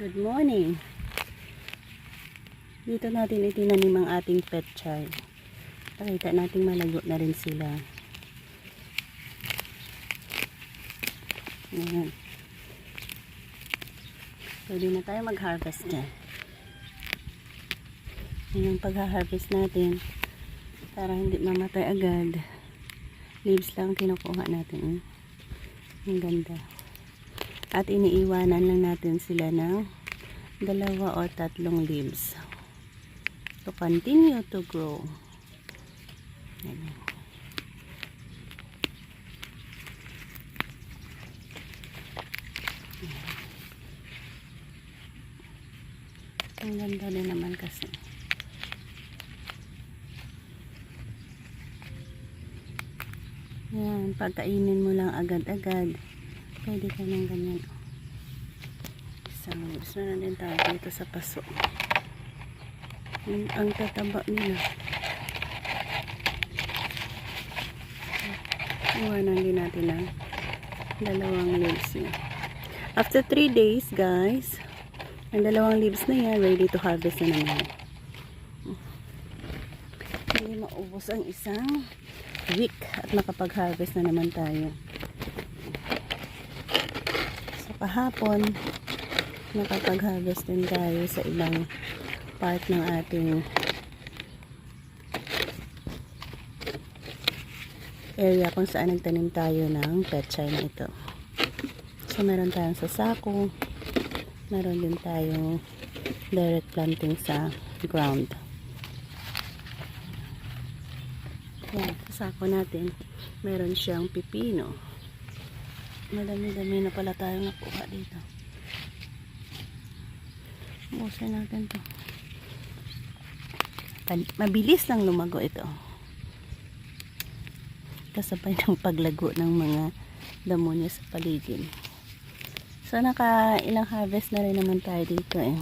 Good morning. Dito natin itinanim ang ating pet child. Pakita natin malago na rin sila. Ayan. Pwede na tayo mag-harvest dyan. Ayan pag-harvest natin. Para hindi mamatay agad. Leaves lang kinukuha natin. eh. Ang ganda. At iniiwanan lang natin sila ng dalawa o tatlong leaves to continue to grow. Ganyan. Ang ganda din naman kasi. Yan, pagkainin mo lang agad-agad, pwede ka ng ganyan. Isang leaves na din tayo dito sa paso. Ang, ang tataba nila. Iwanan din natin ang dalawang leaves niya. After 3 days, guys, ang dalawang leaves na yan, ready to harvest na naman. Hindi maubos ang isang week at makapag-harvest na naman tayo. Kahapon, nakapag-harvest din tayo sa ibang part ng ating area kung saan nagtanim tayo ng pechay na ito. So, meron tayong sa sako, meron din tayong direct planting sa ground. Yan, sa sako natin, meron siyang pipino. Madami-dami na pala tayong nakuha dito. Busin natin to. Mabilis lang lumago ito. Kasabay ng paglago ng mga damo niya sa paligid. So, naka ilang harvest na rin naman tayo dito eh.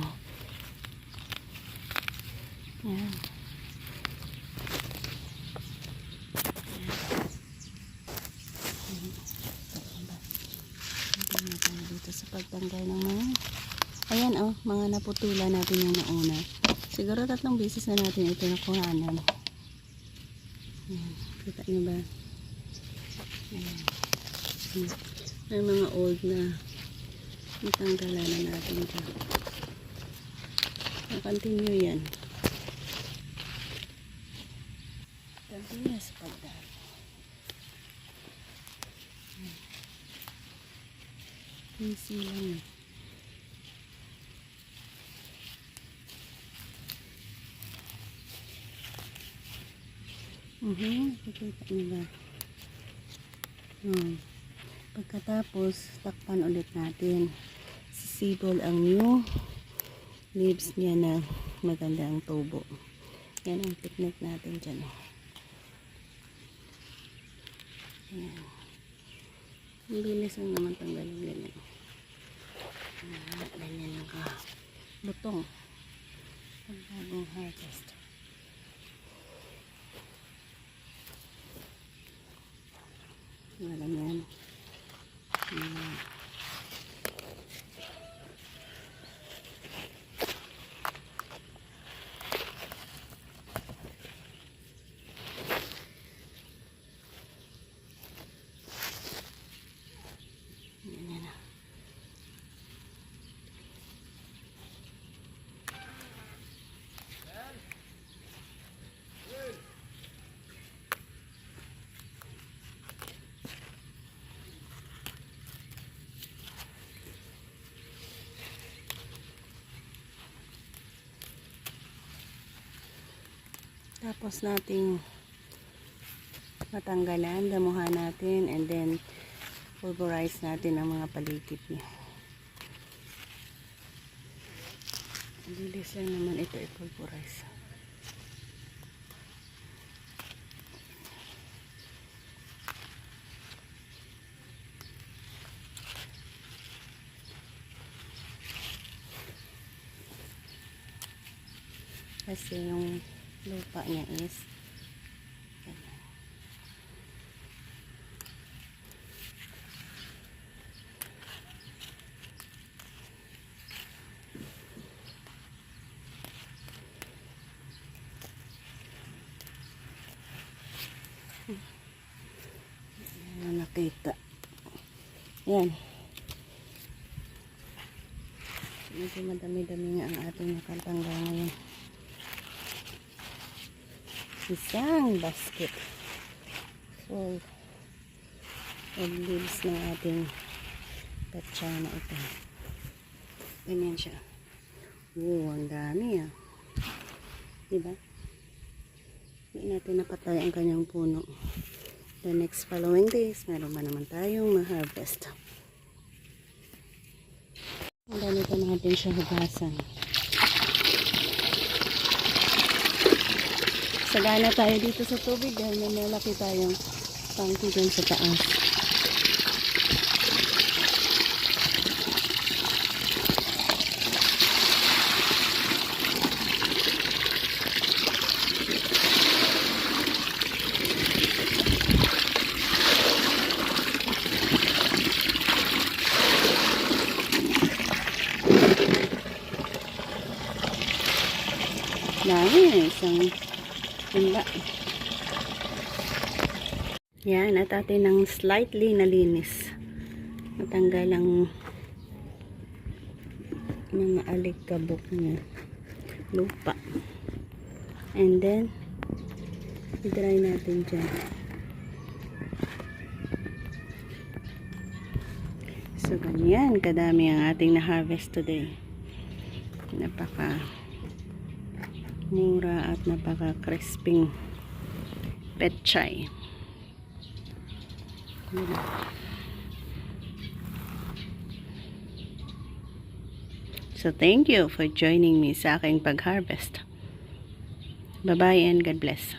Yan. Tingnan tayo dito sa pagtanggal ng mga ayan oh, mga naputulan natin yung nauna. Siguro tatlong beses na natin ito nakuhanan. Ayan, kita nyo ba? Ayan. May mga old na natanggalan na natin ito. Continue yan. Continue sa Easy lang eh. Mhm, nakikita niyo ba? Hmm. Pagkatapos, takpan ulit natin. Sisibol ang new leaves niya na magandang tubo. Yan ang technique natin dyan. Ayan. Ang bilis lang naman tanggalin ganyan. Ah, ganyan lang ka. Butong. Pag bagong harvest. Wala yan. Tapos nating matanggalan, damuhan natin, and then pulverize natin ang mga paligid niya. Bilis lang naman ito i-pulverize. Kasi yung lupa niya is. Ayan, nakita. Yan medyo madami-dami nga ang ating nakatanggal ngayon. Isang basket full of leaves ng ating katsana ito. Ganyan siya. Oo, ang dami ah. Diba? Hindi natin napatay ang kanyang puno. The next following days, meron ba naman tayong ma-harvest. Ganito natin siya hugasan. Sagana tayo dito sa tubig dahil may malaki tayong tangki dyan sa taas. Dami, isang punla. Yan, at atin ng slightly nalinis. Matanggal ang mga alikabok niya. Lupa. And then, i-dry natin dyan. So, ganyan kadami ang ating na-harvest today. Napaka mura at napaka crisping petchay. So thank you for joining me sa aking pag-harvest. Bye-bye and God bless.